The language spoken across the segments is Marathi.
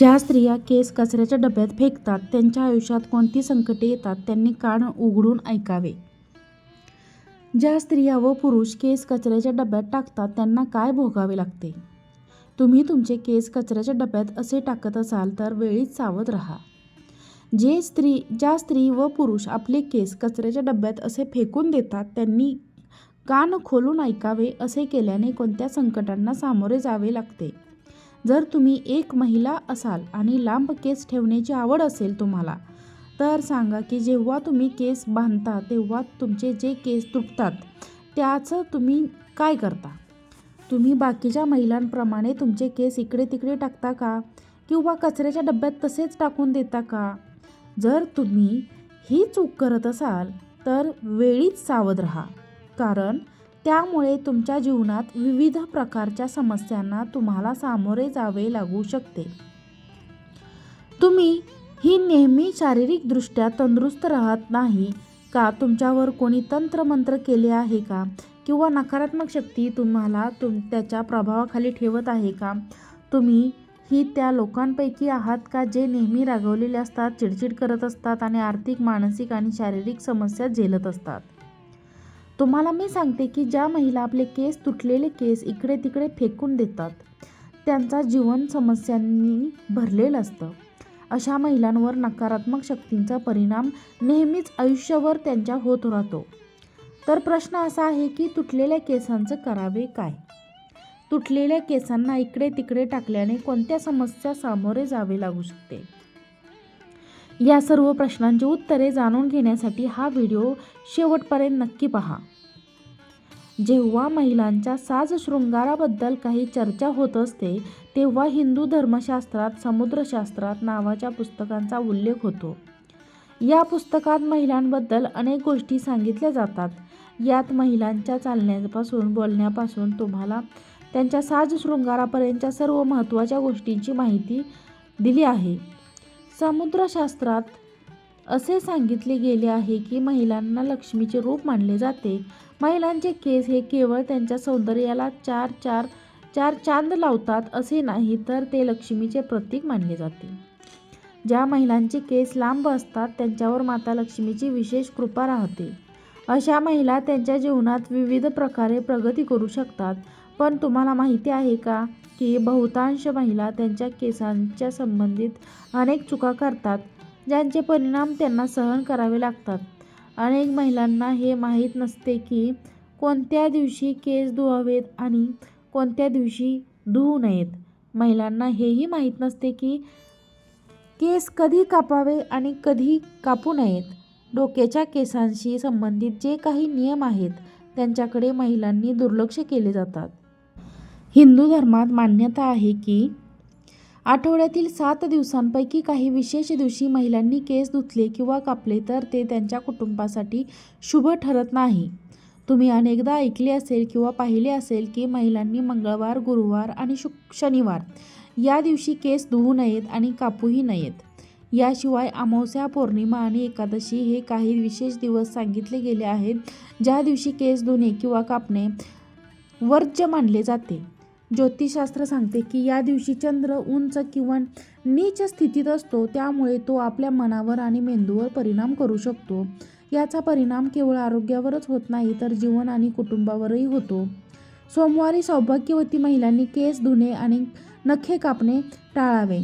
ज्या स्त्रिया केस कचऱ्याच्या डब्यात फेकतात त्यांच्या आयुष्यात कोणती संकटे येतात त्यांनी कान उघडून ऐकावे. ज्या स्त्रिया व पुरुष केस कचऱ्याच्या डब्यात टाकतात त्यांना काय भोगावे लागते? तुम्ही तुमचे केस कचऱ्याच्या डब्यात असे टाकत असाल तर वेळीच सावध राहा. जे स्त्री ज्या स्त्री व पुरुष आपले केस कचऱ्याच्या डब्यात असे फेकून देतात त्यांनी कान खोलून ऐकावे असे केल्याने कोणत्या संकटांना सामोरे जावे लागते? जर तुम्ही एक महिला असाल आणि लांब केस ठेवण्याची आवड असेल तुम्हाला तर सांगा की जेव्हा तुम्ही केस बांधता तेव्हा तुमचे जे केस तुटतात त्याचं तुम्ही काय करता? तुम्ही बाकीच्या महिलांप्रमाणे तुमचे केस इकडे तिकडे टाकता का? किंवा कचऱ्याच्या डब्यात तसेच टाकून देता का? जर तुम्ही ही चूक करत असाल तर वेळीच सावध राहा. कारण त्यामुळे तुमच्या जीवनात विविध प्रकारच्या समस्यांना तुम्हाला सामोरे जावे लागू शकते. तुम्ही ही नेहमी शारीरिकदृष्ट्या तंदुरुस्त राहत नाही का? तुमच्यावर कोणी तंत्रमंत्र केले आहे का? किंवा नकारात्मक शक्ती तुम्हाला तुम त्याच्या प्रभावाखाली ठेवत आहे का? तुम्ही ही त्या लोकांपैकी आहात का जे नेहमी रागवलेले असतात चिडचिड करत असतात आणि आर्थिक मानसिक आणि शारीरिक समस्या झेलत असतात? तुम्हाला मी सांगते की ज्या महिला आपले केस तुटलेले केस इकडे तिकडे फेकून देतात त्यांचा जीवन समस्यांनी भरलेलं असतं. अशा महिलांवर नकारात्मक शक्तींचा परिणाम नेहमीच आयुष्यभर त्यांच्या होत राहतो. तर प्रश्न असा आहे की तुटलेल्या केसांचं करावे काय? तुटलेल्या केसांना इकडे तिकडे टाकल्याने कोणत्या समस्या सामोरे जावे लागू शकते? या सर्व प्रश्नांची उत्तरे जाणून घेण्यासाठी हा व्हिडिओ शेवटपर्यंत नक्की पहा. जेव्हा महिलांच्या साज शृंगाराबद्दल काही चर्चा होत असते तेव्हा हिंदू धर्मशास्त्रात समुद्रशास्त्रात नावाच्या पुस्तकांचा उल्लेख होतो. या पुस्तकात महिलांबद्दल अनेक गोष्टी सांगितल्या जातात. यात महिलांच्या चालण्यापासून बोलण्यापासून तुम्हाला त्यांच्या साज शृंगारापर्यंतच्या सर्व महत्त्वाच्या गोष्टींची माहिती दिली आहे. समुद्रशास्त्रात असे सांगितले गेले आहे की महिलांना लक्ष्मीचे रूप मानले जाते. महिलांचे केस हे केवळ त्यांच्या सौंदर्याला चार चार चार चांद लावतात असे नाही तर ते लक्ष्मीचे प्रतीक मानले जाते. ज्या महिलांचे केस लांब असतात त्यांच्यावर माता लक्ष्मीची विशेष कृपा राहते. अशा महिला त्यांच्या जीवनात विविध प्रकारे प्रगती करू शकतात. पण तुम्हाला माहिती आहे का की बहुतांश महिला त्यांच्या केसांच्या संबंधित अनेक चुका करतात ज्यांचे परिणाम त्यांना सहन करावे लागतात. अनेक महिलांना हे माहीत नसते की कोणत्या दिवशी केस धुवावेत आणि कोणत्या दिवशी धुवू नयेत. महिलांना हेही माहीत नसते की केस कधी कापावे आणि कधी कापू नयेत. डोक्याच्या केसांशी संबंधित जे काही नियम आहेत त्यांच्याकडे महिलांनी दुर्लक्ष केले जातात. हिंदू धर्मात मान्यता आहे की आठवड्यातील सात दिवसांपैकी काही विशेष दिवशी महिलांनी केस धुतले किंवा कापले तर ते त्यांच्या कुटुंबासाठी शुभ ठरत नाही. तुम्ही अनेकदा ऐकले असेल किंवा पाहिले असेल की महिलांनी मंगळवार गुरुवार आणि शु शनिवार या दिवशी केस धुवू नयेत आणि कापूही नयेत. याशिवाय अमावस्या पौर्णिमा आणि एकादशी हे काही विशेष दिवस सांगितले गेले आहेत ज्या दिवशी केस धुणे किंवा कापणे वर्ज्य मानले जाते. ज्योतिषशास्त्र सांगते की या दिवशी चंद्र उंच किंवा नीच स्थितीत असतो त्यामुळे तो आपल्या मनावर आणि मेंदूवर परिणाम करू शकतो. याचा परिणाम केवळ आरोग्यावरच होत नाही तर जीवन आणि कुटुंबावरही होतो. सोमवारी सौभाग्यवती महिलांनी केस धुणे आणि नखे कापणे टाळावे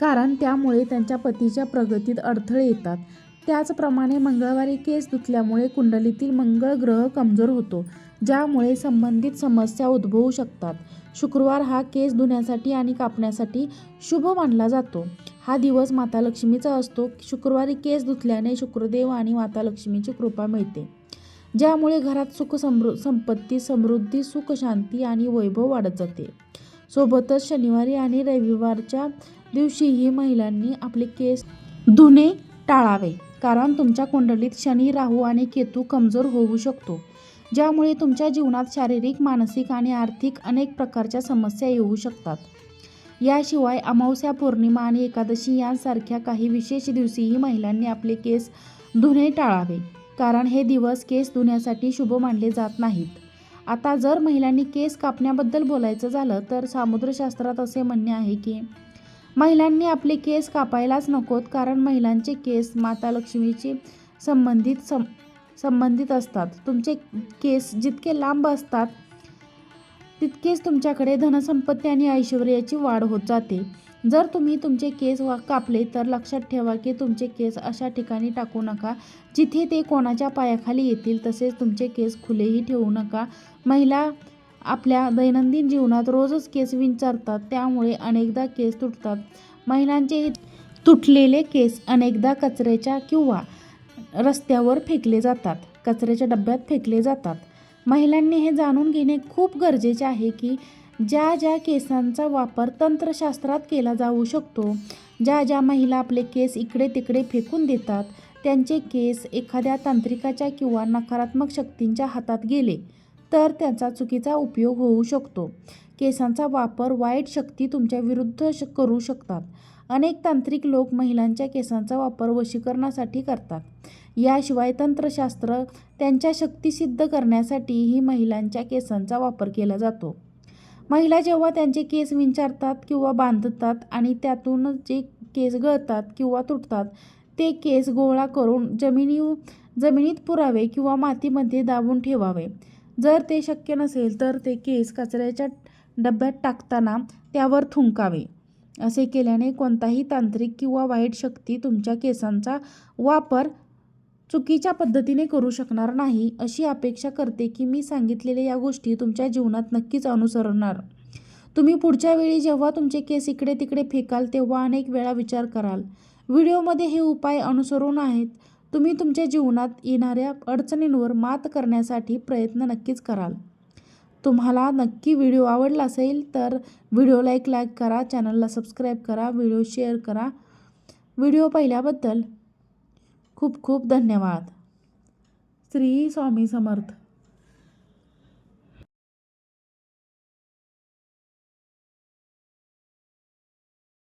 कारण त्यामुळे त्यांच्या पतीच्या प्रगतीत अडथळे येतात. त्याचप्रमाणे मंगळवारी केस धुतल्यामुळे कुंडलीतील मंगळ ग्रह कमजोर होतो. ज्यामुळे संबंधित समस्या उद्भवू शकतात. शुक्रवार हा केस धुण्यासाठी आणि कापण्यासाठी शुभ मानला जातो. हा दिवस माता लक्ष्मीचा असतो. शुक्रवारी केस धुतल्याने शुक्रदेव आणि माता लक्ष्मीची कृपा मिळते. ज्यामुळे घरात सुख समृ संपत्ती समृद्धी सुख शांती आणि वैभव वाढत जाते. सोबतच शनिवारी आणि रविवारच्या दिवशीही महिलांनी आपले केस धुणे टाळावे कारण तुमच्या कुंडलीत शनी राहू आणि केतू कमजोर होऊ शकतो. ज्यामुळे तुमच्या जीवनात शारीरिक मानसिक आणि आर्थिक अनेक प्रकारच्या समस्या येऊ शकतात. याशिवाय अमावस्या पौर्णिमा आणि एकादशी यांसारख्या काही विशेष दिवशीही महिलांनी आपले केस धुणे टाळावे कारण हे दिवस केस धुण्यासाठी शुभ मानले जात नाहीत. आता जर महिलांनी केस कापण्याबद्दल बोलायचं झालं तर सामुद्रशास्त्रात असे म्हणणे आहे की महिलांनी आपले केस कापायलाच नकोत कारण महिलांचे केस माता लक्ष्मीची संबंधित सं संबंधित असतात. तुमचे केस जितके लांब असतात तितकेच तुमच्याकडे धनसंपत्ती आणि ऐश्वर्याची वाढ होत जाते. जर तुम्ही तुमचे केस वा कापले तर लक्षात ठेवा की तुमचे केस अशा ठिकाणी टाकू नका जिथे ते कोणाच्या पायाखाली येतील तसेच तुमचे केस खुलेही ठेवू नका. महिला आपल्या दैनंदिन जीवनात रोजच केस विंचारतात त्यामुळे अनेकदा केस तुटतात. महिलांचे तुटलेले केस अनेकदा कचऱ्याच्या किंवा रस्त्यावर फेकले जातात कचऱ्याच्या डब्यात फेकले जातात. महिलांनी हे जाणून घेणे खूप गरजेचे आहे की ज्या ज्या केसांचा वापर तंत्रशास्त्रात केला जाऊ शकतो ज्या ज्या महिला आपले केस इकडे तिकडे फेकून देतात त्यांचे केस एखाद्या तांत्रिकाच्या किंवा नकारात्मक शक्तींच्या हातात गेले तर त्याचा चुकीचा उपयोग होऊ शकतो. केसांचा वापर वाईट शक्ती तुमच्या विरुद्ध श करू शकतात. अनेक तांत्रिक लोक महिलांच्या केसांचा वापर वशीकरणासाठी करतात. याशिवाय तंत्रशास्त्र त्यांच्या शक्ती सिद्ध करण्यासाठीही महिलांच्या केसांचा वापर केला जातो. महिला जेव्हा त्यांचे केस विंचारतात किंवा बांधतात आणि त्यातून जे केस गळतात किंवा तुटतात ते केस गोळा करून जमिनी जमिनीत पुरावे किंवा मातीमध्ये दाबून ठेवावे. जर ते शक्य नसेल तर ते केस कचऱ्याच्या डब्यात टाकताना त्यावर थुंकावे. असे केल्याने कोणताही तांत्रिक किंवा वाईट शक्ती तुमच्या केसांचा वापर चुकीच्या पद्धतीने करू शकणार नाही अशी अपेक्षा करते की मी सांगितलेल्या या गोष्टी तुमच्या जीवनात नक्कीच अनुसरणार. तुम्ही पुढच्या वेळी जेव्हा तुमचे केस इकडे तिकडे फेकाल तेव्हा अनेक वेळा विचार कराल. व्हिडिओमध्ये हे उपाय अनुसरून आहेत. तुम्ही तुमच्या जीवनात येणाऱ्या अडचणींवर मात करण्यासाठी प्रयत्न नक्कीच कराल. तुम्हाला नक्की व्हिडिओ आवडला असेल तर व्हिडिओला एक लाईक करा चॅनलला सबस्क्राईब करा व्हिडिओ शेअर करा. व्हिडिओ पाहिल्याबद्दल खूप खूप धन्यवाद. श्री स्वामी समर्थ.